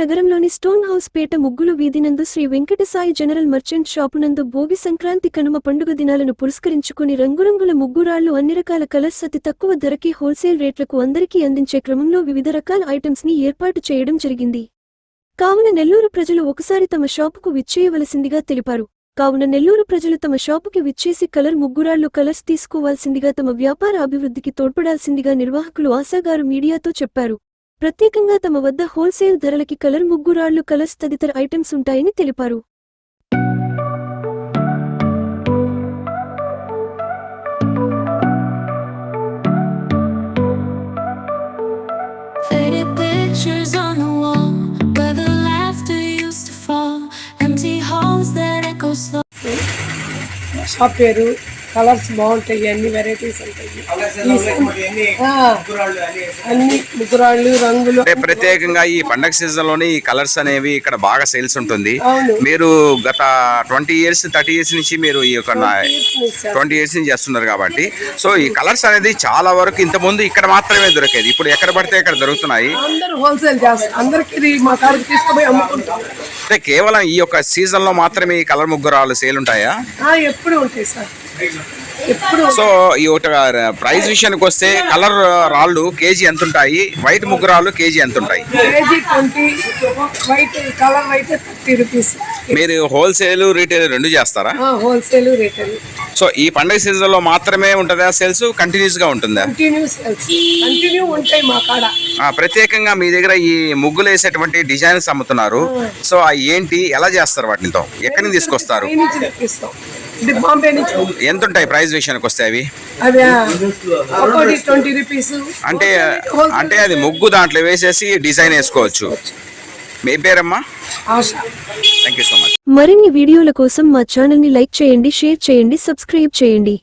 నగరంలోని stone house పేట ముగ్గులు వీధినందు శ్రీ వెంకటసాయి జనరల్ మర్చెంట్ షాపునందు భోగి సంక్రాంతి కనుమ పండుగ దినాలను పురస్కరించుకుని రంగురంగుల ముగ్గురాళ్ళు అన్ని రకాల కలర్స్ అతి తక్కువ ధరకి హోల్సేల్ రేట్లకు అందరికీ అందించే క్రమంలో వివిధ రకాల ఐటమ్స్ని ఏర్పాటు చేయడం జరిగింది. కావున నెల్లూరు ప్రజలు ఒకసారి తమ షాపుకు విచ్చేయవలసిందిగా తెలిపారు. కావున నెల్లూరు ప్రజలు తమ షాపుకి విచ్చేసి కలర్ ముగ్గురాళ్ళు కలర్స్ తీసుకోవాల్సిందిగా తమ వ్యాపార అభివృద్ధికి తోడ్పడాల్సిందిగా నిర్వాహకులు ఆశాగారు మీడియాతో చెప్పారు. ప్రత్యేకంగా తమ వద్ద హోల్సేల్ ధరలకి కలర్ ముగ్గురాళ్ళు కలర్స్ తదితర ఐటమ్స్ ఉంటాయని తెలిపారు. షాప్ పేరు కలర్స్ బాగుంటాయి అన్ని వెరైటీస్ ఉంటాయి. అన్ని ముగ్గురాళ్ళు రంగులు. అంటే ప్రత్యేకంగా ఈ పండగ సీజన్లోని ఈ కలర్స్ అనేవి ఇక్కడ బాగా సేల్స్ ఉంటుంది. మీరు గత ట్వంటీ ఇయర్స్ థర్టీ ఇయర్స్ నుంచి మీరు ఈ యొక్క. ట్వంటీ ఇయర్స్ నుంచి చేస్తున్నారు కాబట్టి. సో ఈ కలర్స్ అనేది చాలా వరకు ఇంత ముందు ఇక్కడ మాత్రమే దొరికేది. ఇప్పుడు ఎక్కడ పడితే ఇక్కడ దొరుకుతున్నాయి. అందరూ హోల్సేల్ చేస్తారు అందరికి ఇది మా కాడికి తీసుకుపోయి అమ్ముకుంటాం. అంటే కేవలం ఈ యొక్క సీజన్లో మాత్రమే ఈ కలర్ ముగ్గురాలు సేల్ ఉంటాయా? ఆ, ఎప్పుడు ఉంటాయి సార్. సో ఈ ఒక ప్రైస్ విషయానికి వస్తే కలర్ రాళ్ళు కేజీ ఎంత ఉంటాయి? వైట్ ముగ్గురాళ్ళు కేజీ ఎంత ఉంటాయి? మీరు హోల్సేల్ రీటైల్ రెండు చేస్తారా? Wholesale retail. సో ఈ పండగ సీజన్లో మాత్రమే ఉంటుందా సేల్స్? కంటిన్యూస్గా ఉంటుందా ప్రత్యేకంగా మీ దగ్గర ఈ ముగ్గులు వేసేటువంటి డిజైన్స్ అమ్ముతున్నారు. సో అవి ఏంటి? ఎలా చేస్తారు వాటితో? ఎక్కడి నుంచి తీసుకొస్తారు? ఇది బాంబే నుంచి. ఎంత ఉంటాయి ప్రైస్ విషయానికి వస్తే అవి? అవి ఒకటి ట్వంటీ రూపీస్. అంటే అంటే అది ముగ్గు దాంట్లో వేసేసి డిజైన్ వేసుకోవచ్చు. మీ పేరమ్మా? థ్యాంక్ యూ సో మచ్ మరిన్ని వీడియోల కోసం మా ఛానల్ని లైక్ చేయండి షేర్ చేయండి సబ్స్క్రైబ్ చేయండి.